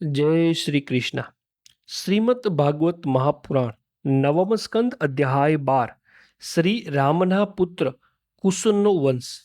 જય શ્રી કૃષ્ણ. શ્રીમદ ભાગવત મહાપુરાણ, નવમ સ્કંદ અધ્યાય બાર, શ્રી રામના પુત્ર કુશનનો વંશ.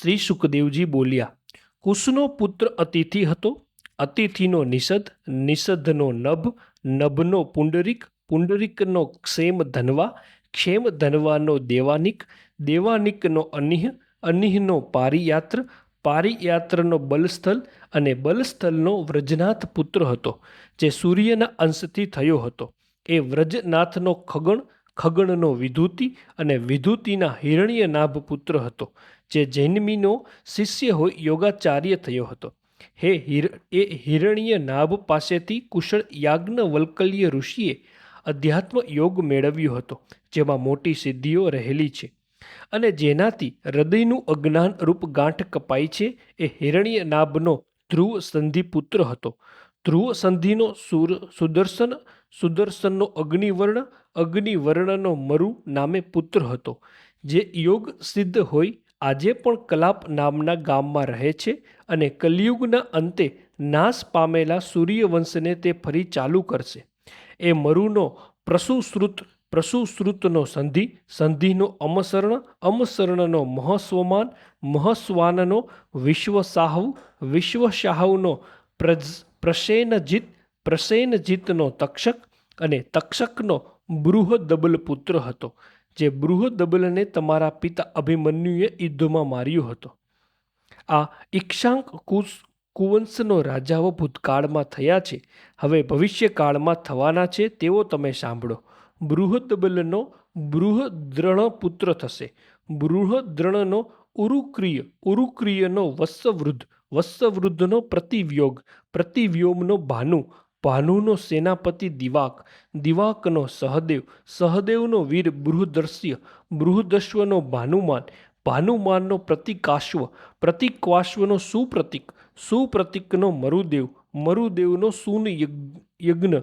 શ્રી સુખદેવજી બોલ્યા કુશનો પુત્ર અતિથિ હતો. અતિથિનો નિષદ, નિષદનો નભ, નભનો પુંડરીક, પુંડરીકનો ક્ષેમ ધનવા, ક્ષેમ ધનવાનો દેવાનિક, દેવાનિકનો અનિહ, અનિહનો પારિયાત્ર પારિયાત્રનો બલસ્થલ અને બલસ્થલનો વ્રજનાથ પુત્ર હતો, જે સૂર્યના અંશથી થયો હતો. એ વ્રજનાથનો ખગણ, ખગણનો વિધુતિ અને વિધુતિના હિરણ્યનાભ પુત્ર હતો, જે જૈનમીનો શિષ્ય હોય યોગાચાર્ય થયો હતો. હે હિર, એ હિરણ્યનાભ પાસેથી કુશળ યાજ્ઞવલ્કલ્ય ઋષિએ અધ્યાત્મ યોગ મેળવ્યો હતો, જેમાં મોટી સિદ્ધિઓ રહેલી છે. અને જેનાથી હૃદયનું અજ્ઞાન રૂપ ગાંઠ કપાય છે, એ હિરણ્ય નાભનો ધ્રુવ સંધિ પુત્ર હતો. ધ્રુવ સંધિનો સુર, સુદર્શન, સુદર્શનનો અગ્નિવર્ણ, અગ્નિવર્ણનો મરુ નામે પુત્ર હતો, જે યોગ સિદ્ધ હોય, આજે પણ કલાપ નામના ગામમાં રહે છે અને કલિયુગના અંતે નાશ પામેલા સૂર્યવંશને તે ફરી ચાલુ કરશે. એ મરુનો પ્રસુશ્રુત પ્રસુશ્રુતનો સંધિ, સંધિનો અમસર્ણ, અમસર્ણનો મહસ્વમાન, મહસ્વાનનો વિશ્વસાહવ વિશ્વશાહવનો પ્રજ પ્રસેનજીત પ્રસેનજીતનો તક્ષક અને તક્ષકનો બૃહદબલ પુત્ર હતો, જે બૃહદબલને તમારા પિતા અભિમન્યુએ યુદ્ધમાં માર્યો હતો. આ ઈક્ષાંક કુશ કુવંશનો રાજાઓ ભૂતકાળમાં થયા છે, હવે ભવિષ્યકાળમાં થવાના છે, તેવો તમે સાંભળો. બૃહદબલનો બૃહદ્રણ પુત્ર થશે. બૃહદ્રણનો ઉરુક્રિય, ઉરુક્રિયનો વત્સવૃદ્ધ, વત્સવૃદ્ધનો પ્રતિવ્યોગ, પ્રતિવ્યોમનો ભાનુ, ભાનુનો સેનાપતિ દિવાક, દિવાકનો સહદેવ, સહદેવનો વીર બૃહદર્શ્ય, બૃહદશ્વનો ભાનુમાન, ભાનુમાનનો પ્રતિકાશ્વ, પ્રતિકવાશ્વનો સુપ્રતિક, સુપ્રતિકનો મરુદેવ, મરુદેવનો સૂન યજ્ઞ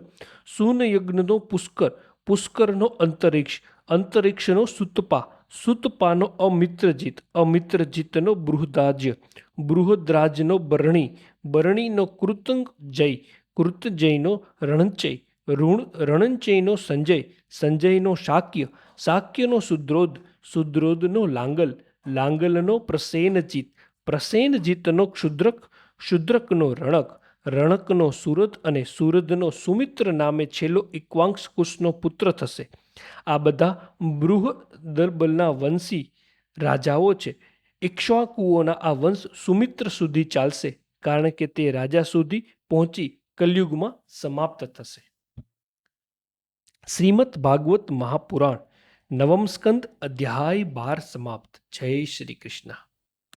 સૂન યજ્ઞનો પુષ્કર પુષ્કરનો અંતરિક્ષ, અંતરિક્ષનો સુતપા. સુતપાનો અમિત્રજીત, અમિત્રજીતનો બૃહદાજ્ય. બૃહદ્રાજનો બરણી, બરણીનો કૃતંગ જય, કૃતજયનો રણંચય, ઋણ, રણંચયનો સંજય, સંજયનો શાક્ય, શાક્યનો સુદ્રોધ સુદ્રોધનો લાંગલ, લાંગલનો પ્રસેનજીત, પ્રસેનજીતનો ક્ષુદ્રક, ક્ષુદ્રકનો રણક રણકનો સુરત અને સુરદનો સુમિત્ર નામે છેલ્લો ઇક્વાંશ કુશનો પુત્ર થશે. આ બધા બૃહદબલના વંશી રાજાઓ છે. ઇક્ષ્વાકુઓના આ વંશ સુમિત્ર સુધી ચાલશે કારણ કે તે રાજા સુધી પહોંચી કલયુગમાં સમાપ્ત થશે. શ્રીમદ ભાગવત મહાપુરાણ નવમ સ્કંદ અધ્યાય બાર સમાપ્ત. જય શ્રી કૃષ્ણ.